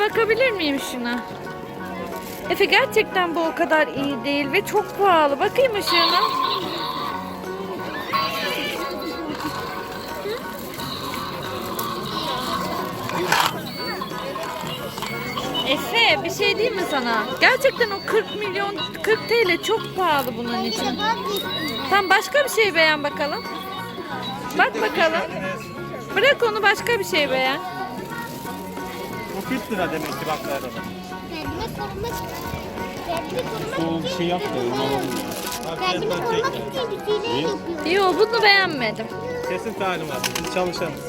bakabilir miyim şuna? Efe gerçekten bu o kadar iyi değil ve çok pahalı. Bakayım ışığına. Efe bir şey diyeyim mi sana? Gerçekten o 40 milyon 40 TL çok pahalı bunun için. Tam başka bir şey beğen bakalım. Bak bakalım. Bırak onu başka bir şey beğen. Bu 40 lira demek ki bak araba. Kendime korumak Kendimi korumak Soğuk şey yaptı. Onu alalım. Kendimi korumak için bir şeyler yapıyorum. Yo bunu beğenmedim. Kesin talimatı. Biz çalışanız.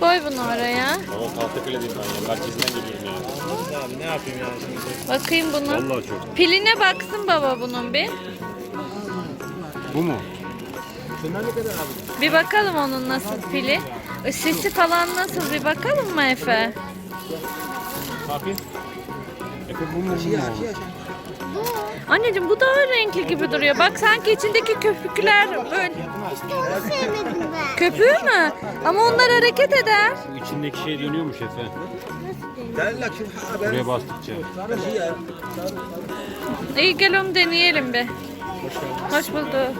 Koy bunu oraya. Ama Tahtakale değil ben ya. Merkezinden geliyorum ya. Anladın abi ne yapayım yani şimdi? Bakayım bunu. Vallahi çok. Piline baksın baba bunun bir. Bu mu? Şunlar ne kadar abi? Bir bakalım onun nasıl pili. Sesi falan nasıl bir bakalım mı Efe? Ne yapayım? Efe bu mu? Bu mu? Anneciğim bu daha renkli gibi duruyor. Bak sanki içindeki köpükler böyle. Onu sevmedim ben. Köpüğü mü? Ama onlar hareket eder. Bu içindeki şey dönüyormuş Efe. Buraya bastıkça. İyi gel onu deneyelim bir. Hoş bulduk.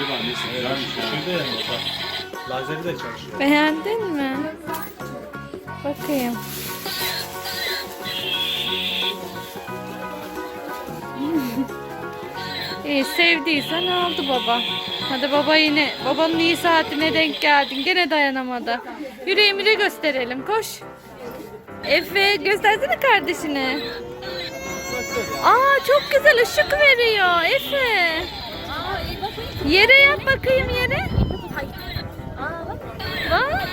Şurada yanıyor bak. Lazeri de çalışıyor. Beğendin mi? Bakayım. İyi sevdiysen aldı baba. Hadi baba yine babanın iyi saatine denk geldin. Gene dayanamadı. Yüreğimi gösterelim. Koş. Efe göstersene kardeşine. Aa çok güzel ışık veriyor Efe. Yere yap bakayım yere. Bak.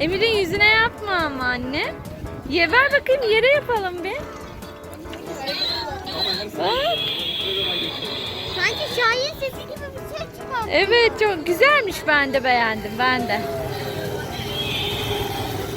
Emir'in yüzüne yapma ama anne. Ye ver bakayım yere yapalım bir. Bak. Sanki Şahin sesi gibi bir ses çıkardı. Evet çok güzelmiş ben de beğendim ben de.